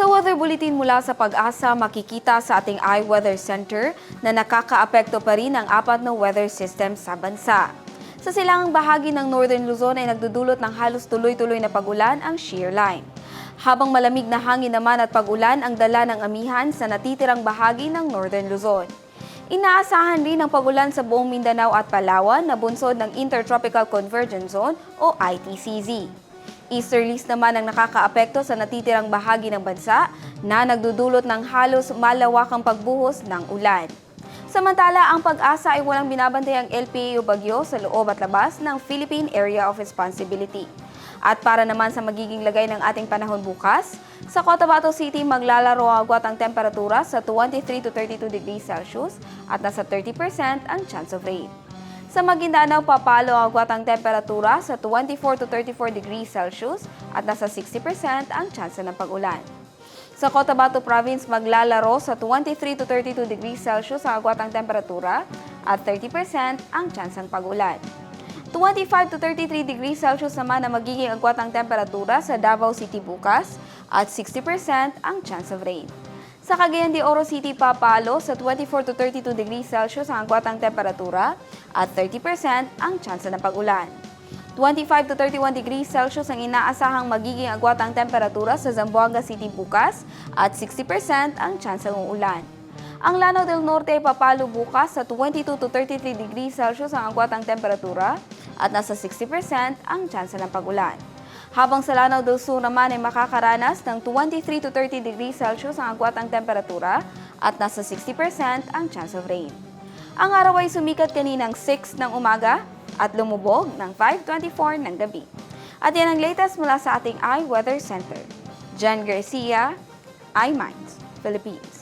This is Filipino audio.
Sa weather bulletin mula sa pag-asa, makikita sa ating iWeather Center na nakakaapekto pa rin ang apat na weather system sa bansa. Sa silangang bahagi ng Northern Luzon ay nagdudulot ng halos tuloy-tuloy na pagulan ang shear line. Habang malamig na hangin naman at pagulan ang dala ng amihan sa natitirang bahagi ng Northern Luzon. Inaasahan rin ang pagulan sa buong Mindanao at Palawan na bunsod ng Intertropical Convergence Zone o ITCZ. Easterlies naman ang nakakaapekto sa natitirang bahagi ng bansa na nagdudulot ng halos malawakang pagbuhos ng ulan. Samantala, ang pag-asa ay walang binabantayang LPA o bagyo sa loob at labas ng Philippine Area of Responsibility. At para naman sa magiging lagay ng ating panahon bukas, sa Cotabato City maglalaro ang agwat ang temperatura sa 23 to 32 degrees Celsius at nasa 30% ang chance of rain. Sa Maguindanao, papalo ang agwat ang temperatura sa 24 to 34 degrees Celsius at nasa 60% ang tsansa ng pag-ulan. Sa Cotabato Province, maglalaro sa 23 to 32 degrees Celsius ang agwat ang temperatura at 30% ang tsansang pag-ulan. 25 to 33 degrees Celsius naman ang magiging agwat ang temperatura sa Davao City bukas at 60% ang chance of rain. Sa Cagayan de Oro City, papalo sa 24 to 32 degrees Celsius ang agwat ang temperatura at 30% ang chance ng pag-ulan. 25 to 31 degrees Celsius ang inaasahang magiging agwat ang temperatura sa Zamboanga City bukas at 60% ang chance ng ulan. Ang Lanao del Norte ay papalo bukas sa 22 to 33 degrees Celsius ang agwat ang temperatura at nasa 60% ang chance ng pag-ulan. Habang sa Lanao del Sur naman ay makakaranas ng 23 to 30 degrees Celsius ang agwat ang temperatura at nasa 60% ang chance of rain. Ang araw ay sumikat kaninang 6 ng umaga at lumubog ng 5.24 ng gabi. At yan ang latest mula sa ating iWeather Center. Jan Garcia, iMinds, Philippines.